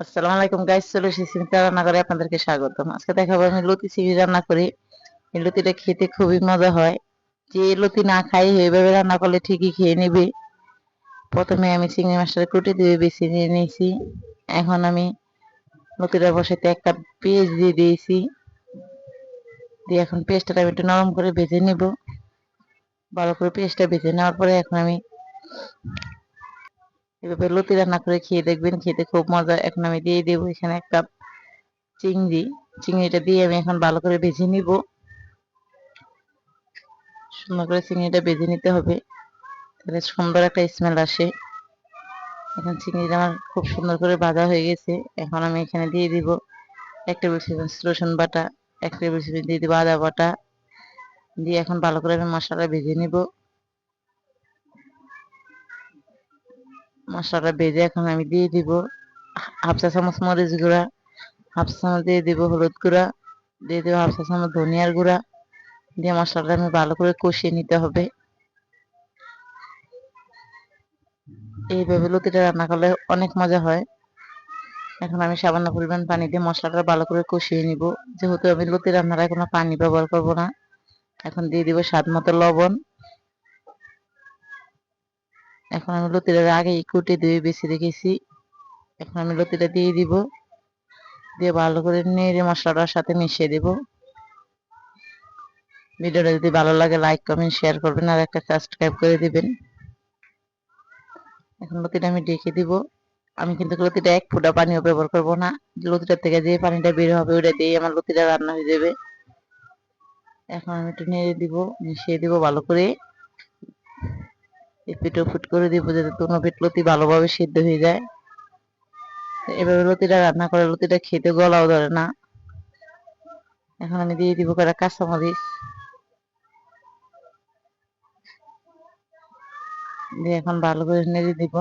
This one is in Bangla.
আসসালামু আলাইকুম গাইস চলে রান্না করে আপনাদেরকে স্বাগতম। আজকে দেখাবো আমি লতি চিংড়ি রান্না করি। এই লতিটা খেতে খুবই মজা হয়। যে লতি না খাই এইভাবে রান্না করলে ঠিকই খেয়ে নেবে। প্রথমে আমি চিংড়ি মাছটা কুটে দিয়ে বেছে নিয়ে নিয়েছি। এখন আমি লতিটা বসাতে এক কাপ পেঁয়াজ দিয়ে দিয়েছি। দিয়ে এখন পেঁয়াজটা আমি একটু নরম করে ভেজে নিব। ভালো করে পেঁয়াজটা ভেজে নেওয়ার পরে এখন আমি এভাবে লতি রান্না করে খেয়ে দেখবেন, খেতে খুব মজা। এখন আমি দিয়ে দেবো এখানে এক কাপ চিংড়ি। চিংড়িটা দিয়ে আমি এখন ভালো করে ভেজে নিব। সুন্দর করে চিংড়িটা ভেজে নিতে হবে। তাহলে সুন্দর একটা স্মেল আসে। এখন চিংড়িটা আমার খুব সুন্দর করে ভাজা হয়ে গেছে। এখন আমি এখানে দিয়ে দিব এক টেবিল চামচ রসুন বাটা, এক টেবিল চামচ দিয়ে দিব আদা বাটা। দিয়ে এখন ভালো করে আমি মশলাটা ভেজে নিব। মশলাটা ভেজে এখন আমি দিয়ে দিব হাফ চা চামচ মরিচ গুঁড়া, হাফ চা চামচ দিয়ে দিব হলুদ গুঁড়া, দিয়ে দিব হাফ চা চামচ ধনিয়ার গুঁড়া, দিয়ে মশলাটা আমি ভালো করে কষিয়ে নিতে হবে। এইভাবে লতিটা রান্না করলে অনেক মজা হয়। এখন আমি সামান্য পরিমাণ পানি দিয়ে মশলাটা ভালো করে কষিয়ে নিব। যেহেতু আমি লতি রান্নার কোনো পানি ব্যবহার করব না, এখন দিয়ে দিব স্বাদ মতো লবণ। এখন আমি লতিটা আগে কুটে দিয়ে বেছে রেখেছি। এখন আমি লতিটা দিয়ে দিব। দিয়ে ভালো করে নেড়ে মশলাটার সাথে মিশিয়ে দেব। ভিডিওটা যদি ভালো লাগে লাইক কমেন্ট শেয়ার করবেন আর একটা সাবস্ক্রাইব করে দিবেন। এখন লতিটা আমি ডেকে দিব। আমি কিন্তু লতিটা এক ফোঁটা পানিও ব্যবহার করব না। লতিটার থেকে যে পানিটা বের হবে ওটা দিয়ে আমার লতিটা রান্না হয়ে যাবে। এখন আমি একটু নেড়ে দিব, মিশিয়ে দিব ভালো করে। পিঠো ফুট করে দিব যাতে কোনো পিঠ লতি ভালোভাবে সিদ্ধ হয়ে যায়। এভাবে লতিটা রান্না করে, লতিটা খেতে গলাও ধরে না। এখন আমি দিয়ে দিব কাঁচা কাঁচামরিচ। দিয়ে এখন ভালো করে নেড়ে দিব।